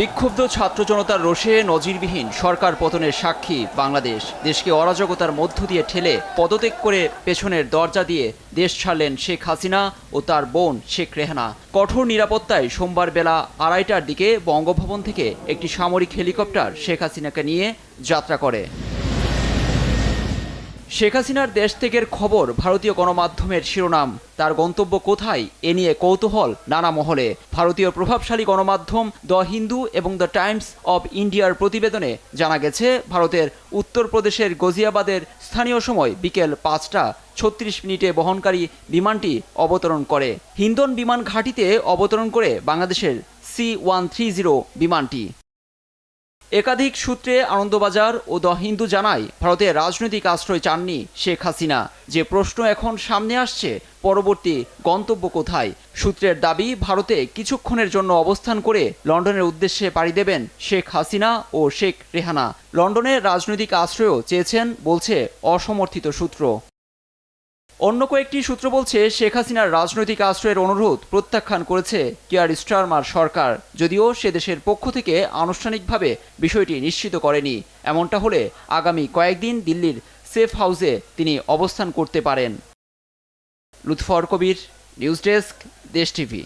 বিক্ষুব্ধ ছাত্র জনতার রোষে নজিরবিহীন সরকার পতনের সাক্ষী বাংলাদেশ। দেশকে অরাজকতার মধ্য দিয়ে ঠেলে পদত্যাগ করে পেছনের দরজা দিয়ে দেশ ছাড়লেন শেখ হাসিনা ও তার বোন শেখ রেহানা। কঠোর নিরাপত্তায় সোমবার বেলা আড়াইটার দিকে বঙ্গভবন থেকে একটি সামরিক হেলিকপ্টার শেখ হাসিনাকে নিয়ে যাত্রা করে। শেখ হাসিনার দেশ থেকের খবর ভারতীয় গণমাধ্যমের শিরোনাম। তার গন্তব্য কোথায়? এ নিয়ে কৌতূহল নানা মহলে। ভারতীয় প্রভাবশালী গণমাধ্যম দ্য হিন্দু এবং দ্য টাইমস অব ইন্ডিয়ার প্রতিবেদনে জানা গেছে, ভারতের উত্তরপ্রদেশের গজিয়াবাদের স্থানীয় সময় বিকেল পাঁচটা ছত্রিশ মিনিটে বহনকারী বিমানটি অবতরণ করে। হিন্দন বিমান ঘাঁটিতে অবতরণ করে বাংলাদেশের সি ওয়ান থ্রি জিরো বিমানটি। একাধিক সূত্রে আনন্দবাজার ও দ্য হিন্দু জানায় ভারতের রাজনৈতিক আশ্রয় চাননি শেখ হাসিনা। যে প্রশ্ন এখন সামনে আসছে, পরবর্তী গন্তব্য কোথায়? সূত্রের দাবি, ভারতে কিছুক্ষণের জন্য অবস্থান করে লন্ডনের উদ্দেশ্যে পাড়ি দেবেন শেখ হাসিনা ও শেখ রেহানা। লন্ডনের রাজনৈতিক আশ্রয়ও চেয়েছেন, বলছে অসমর্থিত সূত্র। অন্য কয়েকটি সূত্র বলছে, শেখ হাসিনার রাজনৈতিক আশ্রয়ের অনুরোধ প্রত্যাখ্যান করেছে কেয়ার স্টারমার সরকার, যদিও সে দেশের পক্ষ থেকে আনুষ্ঠানিকভাবে বিষয়টি নিশ্চিত করেনি। এমনটা হলে আগামী কয়েকদিন দিল্লির সেফ হাউসে তিনি অবস্থান করতে পারেন। Lutfar Kabir, news desk, Desh TV.